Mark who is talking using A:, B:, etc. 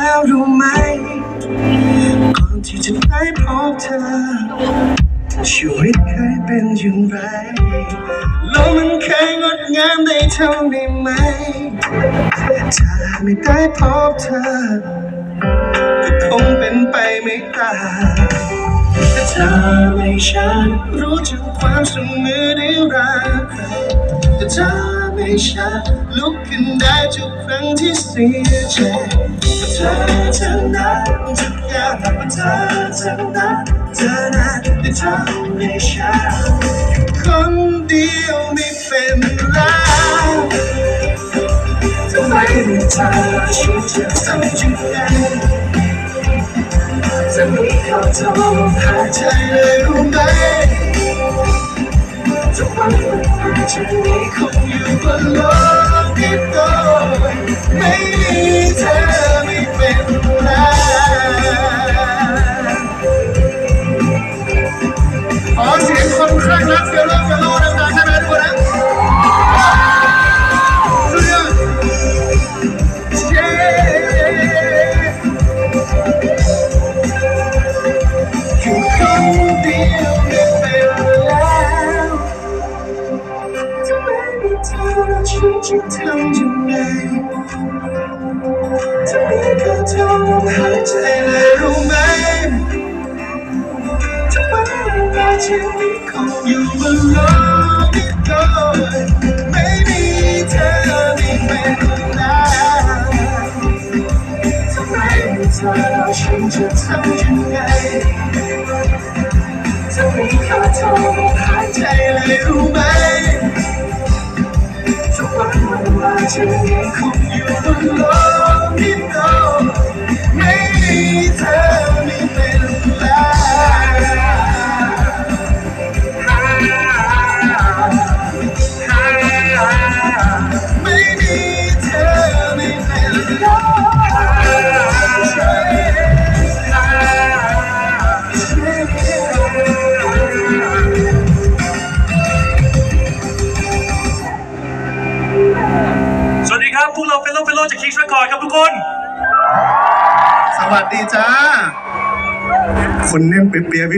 A: แล้วรู้ไหม ก่อนที่จะได้พบเธอ ชีวิตเคยเป็นอย่างไรโลกมันเคยงดงามได้เท่านี้ไหม ถ้าไม่ได้พบเธอ ก็คงเป็นไปไม่ได้แต่เธอไม่ฉันรู้จักความเสมอได้รักแต่เธอ ไม่ฉันลุกขึ้นได้ทุกครั้งที่เสียใจเธอเท่านั้นทุกอย่างเธอเท่านั้นเธอนั้นที่ทำให้ฉันคนเดียวไม่เป็นไรทำไมไม่ทำฉันจะทำยังไงจะมีเขาทำหายใจเลยรู้ไหม ทุกวันวันจะมีคง ฉันจะทำยังไงจะมีแค่เธอลมหายใจเลยรู้ไหมทุกวันเวลาชีวิตคงอยู่บนโลกนี้ก่อไม่มีเธอไม่เป็นไรทำไมไม่เธอฉันจะทำยังไงจะมีค่าเท่าหายใจเลยรู้ไหม เวลาจะ
B: ครับ พวกเราเฟลโลเฟลโลจากคิงส์เรคคอร์ดครับทุกคน
A: สวัสดีจ้า คนแน่นเปียๆ